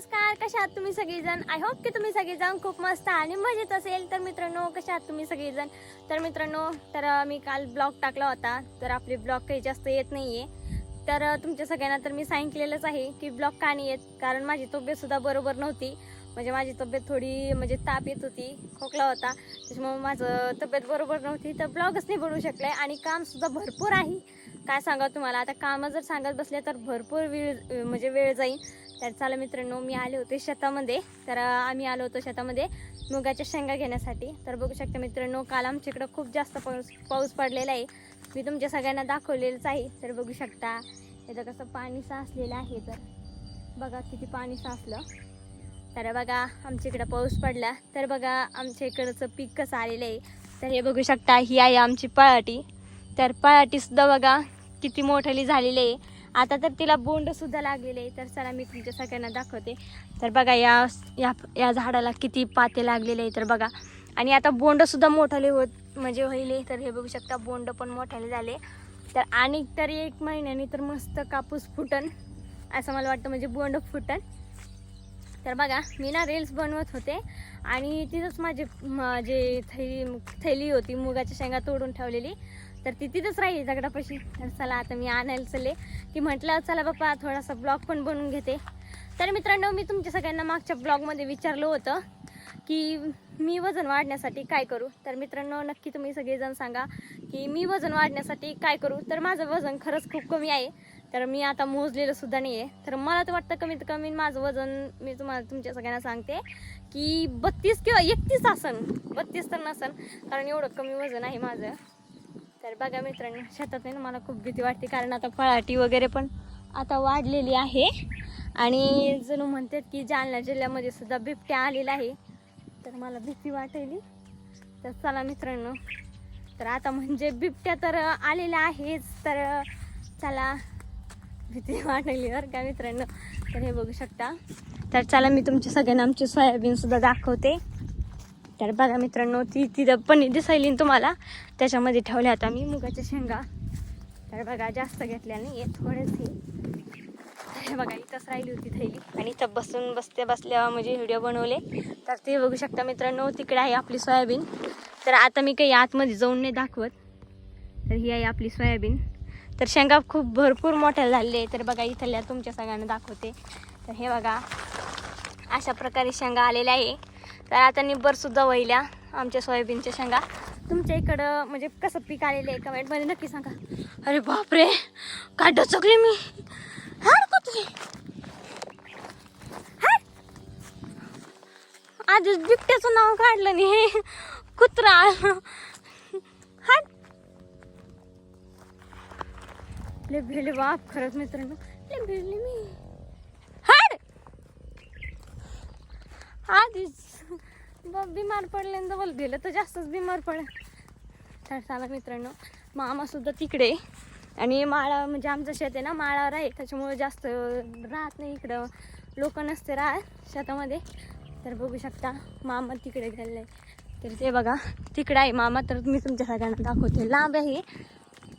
नमस्कार कशा आहात तुम्ही सगळेजण? आय होप की तुम्ही सगळेजण खूप मस्त आणि मजेत असेल. तर मित्रांनो कशा आहात तुम्ही सगळेजण? तर मित्रांनो तर मी काल ब्लॉग टाकला होता. तर आपले ब्लॉग काही जास्त येत नाही आहे तर तुमच्या सगळ्यांना तर मी सांगितलेलंच आहे की ब्लॉग का नाही येत? कारण माझी तब्येतसुद्धा बरोबर नव्हती. म्हणजे माझी तब्येत थोडी म्हणजे ताप येत होती खोकला होता. त्याच्यामुळे माझं तब्येत बरोबर नव्हती. तर ब्लॉगच नाही बनवू शकले आणि कामसुद्धा भरपूर आहे. काय सांगा तुम्हाला? आता कामं जर सांगत बसले तर भरपूर वेळ म्हणजे वेळ जाईल. तर चला मित्रांनो मी आले होते शेतामध्ये. तर आम्ही आलो होतो शेतामध्ये मुगाच्या शेंगा घेण्यासाठी. तर बघू शकता मित्रांनो काल आमच्या इकडं खूप जास्त पाऊस पाऊस पडलेला आहे. मी तुमच्या सगळ्यांना दाखवलेलंच आहे. तर बघू शकता इथं कसं पाणी साचलेलं आहे. तर बघा किती पाणी साचलं. तर बघा आमच्या इकडं पाऊस पडला. तर बघा आमच्या इकडचं पीक कसं आलेलं आहे. तर हे बघू शकता ही आहे आमची पळाटी. तर पळाटीसुद्धा बघा किती मोठ्याली झालेली आहे. आता तर तिला बोंडसुद्धा लागलेले आहे. तर चला मी तुमच्या सगळ्यांना दाखवते. तर बघा या या या झाडाला किती पाते लागलेले आहे. तर बघा आणि आता बोंडसुद्धा मोठाले होत म्हणजे होईल तर हे बघू शकता बोंड पण मोठाले झाले तर आणि तरी एक महिन्याने तर मस्त कापूस फुटन असं मला वाटतं म्हणजे बोंड फुटन. तर बघा मी ना रील्स बनवत होते आणि तिथंच माझे माझे जे थैली थैली होती मुगाच्या शेंगा तोडून ठेवलेली. तर ती तिथंच राहिली दगडापाशी. तर चला आता मी आणायला चले की म्हटलं चला बाप्पा थोडासा ब्लॉग पण बनवून घेते. तर मित्रांनो मी तुमच्या सगळ्यांना मागच्या ब्लॉगमध्ये विचारलं होतं की मी वजन वाढण्यासाठी काय करू? तर मित्रांनो नक्की तुम्ही सगळेजण सांगा की मी वजन वाढण्यासाठी काय करू? तर माझं वजन खरंच खूप कमी आहे. तर मी आता मोजलेलं सुद्धा नाही आहे तर मला तर वाटतं कमीत कमी माझं वजन मी तुम्हाला तुमच्या सगळ्यांना सांगते की बत्तीस किंवा एकतीस आसन बत्तीस तर नसन कारण एवढं कमी वजन आहे माझं. तर बघा मित्रांनो शेतात ना मला खूप भीती वाटते कारण आता फळाटी वगैरे पण आता वाढलेली आहे. आणि जणू म्हणतात की जालना जिल्ह्यामध्ये सुद्धा बिबट्या आलेला आहे. तर मला भीती वाटेली तर चला मित्रांनो तर आता म्हणजे बिबट्या तर आलेल्या आहेच तर चला भीती वाटली बरं का मित्रांनो. तर हे बघू शकता. तर चला मी तुमच्या सगळ्यांना आमची सोयाबीन सुद्धा दाखवते. तर बघा मित्रांनो ती तिथं पण दिसायली तुम्हाला. त्याच्यामध्ये ठेवल्या आता मी मुगाच्या शेंगा. तर बघा जास्त घेतल्या नाही थोडेच हे बघा इथंच राहिली होती थैली. आणि इथं बसून बसते बसल्या म्हणजे व्हिडिओ बनवले. तर ते बघू शकता मित्रांनो तिकडे आहे आपली सोयाबीन. तर आता मी काही आतमध्ये जाऊन नाही दाखवत. तर ही आहे आपली सोयाबीन. तर शेंगा खूप भरपूर मोठ्या झालेल्या आहे तर बघा इथल्या तुमच्या सगळ्यांना दाखवते. तर हे बघा अशा प्रकारे शेंगा आलेल्या आहे. तर आता निब्बरसुद्धा वहिल्या आमच्या सोयाबीनच्या शेंगा. तुमच्या इकडं म्हणजे कसं पीक आलेलं आहे कमेंटमध्ये नक्की सांगा. अरे बापरे काय डचकले मी? कुत्रे आधीच बिबट्याचं नाव काढलं नाही कुत्रा. हाड? लय भेले बाप खरंच मित्रांनो. ले भेले मी. हाड? आधीच बिमार पडले जवळ गेलं तर जास्तच बिमार पड तर चला मित्रांनो मामा सुद्धा तिकडे आणि माळा म्हणजे आमचं शेत आहे ना माळावर आहे. त्याच्यामुळे जास्त राहत नाही इकडं. लोक नसते राहत शेतामध्ये. तर बघू शकता मामा तिकडे गेलेलं आहे तर ते बघा तिकडे आहे मामा. तर मी तुमच्या सगळ्यांना दाखवते. लांब आहे.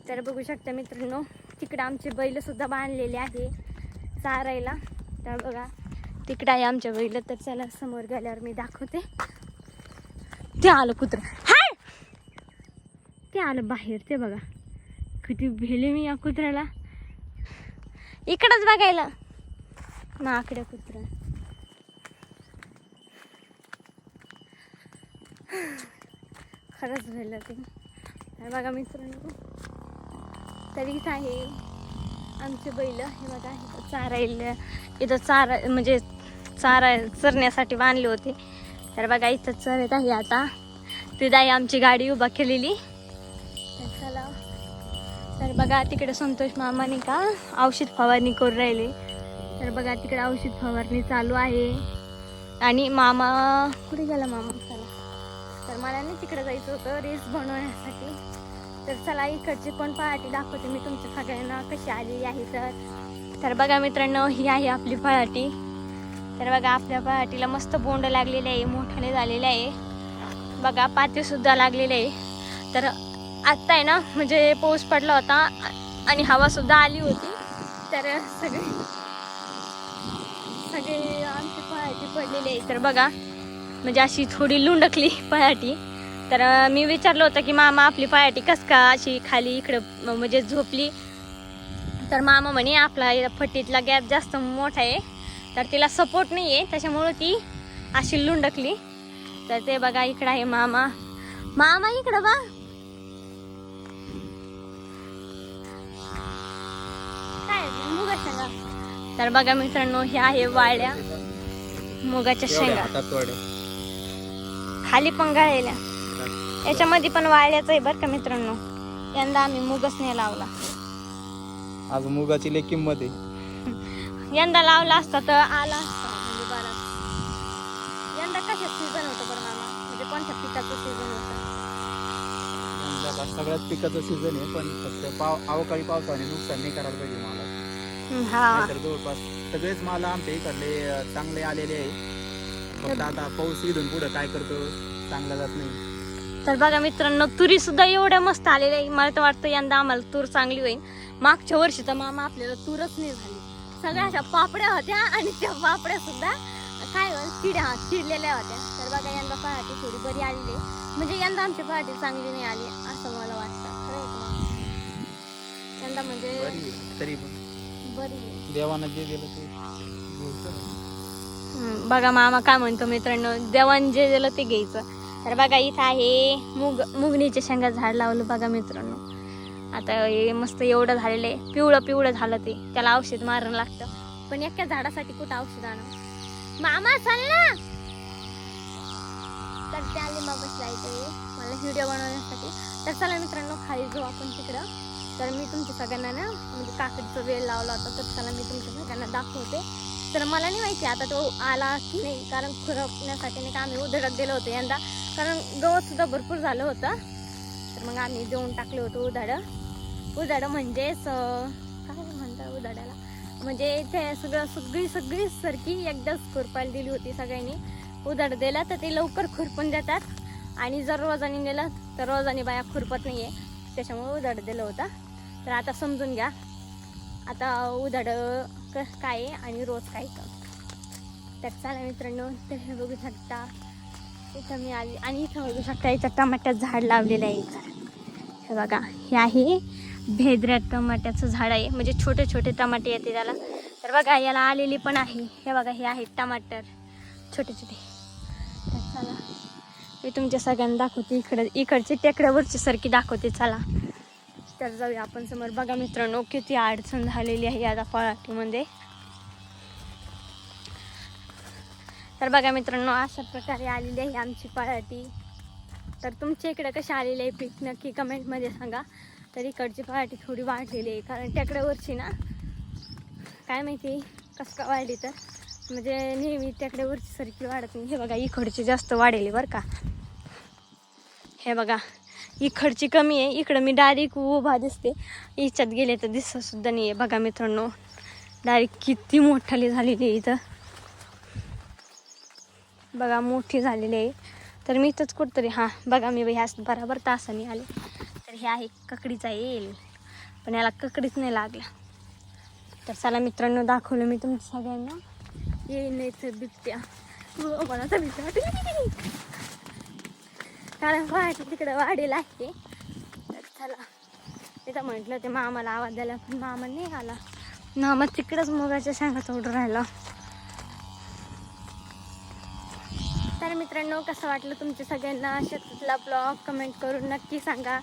तर बघू शकता मित्रांनो तिकडं आमचे बैलसुद्धा बांधलेले आहे चारायला. तर बघा तिकडं आहे आमच्या बैल तर चला समोर गेल्यावर मी दाखवते. ते आलं कुत्र. हाय! ते आलं बाहेर ते बघा. किती भेले मी या कुत्र्याला. इकडंच बघायला. माकडं कुत्र. खरंच भेलं ते. बघा मित्रांनो. तरी इथं आहे. आमचे बैल हे बघा इथं चारायला इथं चारा म्हणजे चारा चरण्यासाठी बांधले होते. तर बघा इथं चरत आहे आता. तिथं आमची गाडी उभा केलेली. तर चला. तर बघा तिकडे संतोष मामाने का औषध फवारणी करून राहिले. तर बघा तिकडे औषध फवारणी चालू आहे. आणि मामा कुठे गेला मामा? चला. तर मला नाही तिकडे जायचं होतं रेस बनवण्यासाठी. तर चला इकडची पण पहाटी दाखवते मी तुमच्या सगळ्यांना कशी आलेली आहे तर. तर बघा मित्रांनो ही आहे आपली पहाटी. तर बघा आपल्या पहाटीला मस्त बोंड लागलेले आहे मोठ्याने झालेले आहे. बघा पाते सुद्धा लागलेले आहे. तर आत्ता आहे ना म्हणजे पाऊस पडला होता आणि हवा सुद्धा आली होती. तर सगळे सगळे आमची पहाटी पडलेली आहे. तर बघा म्हणजे अशी थोडी लुंडकली पहाटी. तर मी विचारलं होतं की मामा आपली पहाटी कस का अशी खाली इकडं म्हणजे झोपली? तर मामा म्हणे आपला फटीतला गॅप जास्त मोठा आहे. तर तिला सपोर्ट नाही आहे त्याच्यामुळं ती अशी लुंडकली. तर ते बघा इकडं आहे मामा. मामा इकडं बा काय मुगा शेंगा. तर बघा मित्रांनो हे आहे वाळ्या मुगाच्या शेंगा. खाली पण गाळलेल्या. याच्यामध्ये पण वाळ्याच आहे बरं का मित्रांनो. यंदा आम्ही मुगच नाही लावला. आज मुगाची लय किंमत आहे. यंदा लावला असता तर आला असता म्हणजे यंदा कशात सीझन होतं बरं मामा? म्हणजे कोणत्या पिकाचं सीझन होतं? यंदाला सगळ्याच पिकाचं सीझन आहे पण फक्त पाव अवकाळी पावसाने नुकसान नाही करायला पाहिजे मला हा. तर जवळपास सगळेच माल आमच्या इकडले चांगले आलेले आहे. फक्त आता पाऊस इथून पुढे काय करतो चांगला जात नाही. तर बघा मित्रांनो तुरी सुद्धा एवढ्या मस्त आलेल्या आहे मला तर वाटतं यंदा आम्हाला तूर चांगली होईल. मागच्या वर्षी तर मामा आपल्याला तूरच नाही झाली. सगळ्या अशा पापड्या होत्या आणि त्या पापड्या सुद्धा काय चिड्या चिडलेल्या होत्या. तर बघा यंदा पहाटे थोडी बरी आलेली. म्हणजे यंदा आमची पहाटे चांगली नाही आली असं मला वाटतं? यंदा म्हणजे बरी तरी. देवानं जे दिलं ते बघा मामा काय म्हणतो मित्रांनो देवान जे दिलं ते घ्यायचं. तर बघा इथं आहे मुग मुगणीच्या शेंगा झाड लावलं बघा मित्रांनो. आता हे मस्त एवढं झालेलं आहे. पिवळं पिवळं झालं ते. त्याला औषध मारणं लागतं. पण एका झाडासाठी कुठं औषध आणं? मामा चाल ना! तर त्या लिंबा बसला येते मला व्हिडिओ बनवण्यासाठी. तर चला मित्रांनो खाली जाऊ आपण तिकडं. तर मी तुमच्या सगळ्यांना ना म्हणजे काकडीचा वेळ लावला होता. तर चला मी तुमच्या सगळ्यांना दाखवते. तर मला नाही माहिती आता तो आला की नाही कारण खुरपण्यासाठी नाही का आम्ही उधडक दिलं होतं यंदा. कारण गवत सुद्धा भरपूर झालं होतं. तर मग आम्ही देऊन टाकलं होतं उधाडं. उधाडं म्हणजेच काय म्हणतात उधाड्याला? म्हणजे ते सगळं सगळी सगळी सरकी एकदाच खुरपायला दिली होती सगळ्यांनी. उधाड दिला तर ते लवकर खुरपून देतात. आणि जर रोजाने नेलं तर रोजाने बाया खुरपत नाही आहे त्याच्यामुळे उधाड दिलं होतं. तर आता समजून घ्या. आता उधाड काय आहे आणि रोज काय कर तर मित्रांनो तर हे बघू शकता. इथं मी आली आणि इथं बघू शकता इथं टमाट्यात झाड लावलेलं आहे इथं. हे बघा हे आहे भेद्र्या टमाट्याचं झाड आहे. म्हणजे छोटे छोटे टमाटे येते त्याला. तर बघा याला आलेली पण आहे. हे बघा हे आहे टमाटर. छोटे छोटे. तर चला मी तुमच्या सगळ्यांना दाखवते इकडं इकडची टेकड्यावरची सारखी दाखवते चला. तर जाऊया आपण समोर. बघा मित्रांनो किती अडचण झालेली आहे आता फळाटीमध्ये तर बघा मित्रांनो अशा प्रकारे आलेली आहे आमची पराठी. तर तुमच्या इकडे कशी आलेली आहे पीक? नक्की कमेंटमध्ये सांगा. तर इकडची पराठी थोडी वाढलेली आहे कारण टेकड्यावरची ना काय माहिती कसं का वाढली तर. म्हणजे नेहमी टेकड्यावरची सरकी वाढत नाही. हे बघा इकडची जास्त वाढेली बरं का. हे बघा इकडची कमी आहे. इकडं मी डायरेक्ट उभा दिसते. इच्छात गेले तर दिसतसुद्धा नाही आहे बघा मित्रांनो डायरेक्ट किती मोठाली झालेली आहे इथं. बघा मोठी झालेली आहे. तर मी इथंच कुठतरी हां बघा मी ह्या बराबर तासाने आले. तर हे आहे ककडीचा येईल पण याला ककडीच नाही लागला. तर चला मित्रांनो दाखवलं मी तुमच्या सगळ्यांना. येईल नाही तर बिबट्या. हो, मला तर भीती कारण पहाटे तिकडं वाढेल आहे. तर चला. तिथं म्हटलं ते मामाला आवाज द्यायला पण मामा नाही आला. मामा तिकडंच मुगाच्या शेंगा तोडून राहिला तर मित्रांनो कसं वाटलं तुमच्या सगळ्यांना शेतातला ब्लॉग कमेंट करून नक्की सांगा.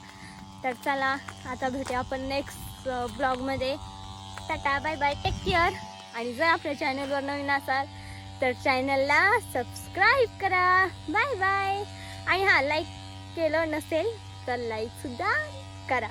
तर चला आता भेटूया आपण नेक्स्ट ब्लॉगमध्ये tata bye bye take care आणि जर आपल्या चॅनलवर नवीन असाल तर चॅनलला सबस्क्राईब करा. बाय बाय आणि हां लाईक केलं नसेल तर लाईकसुद्धा करा.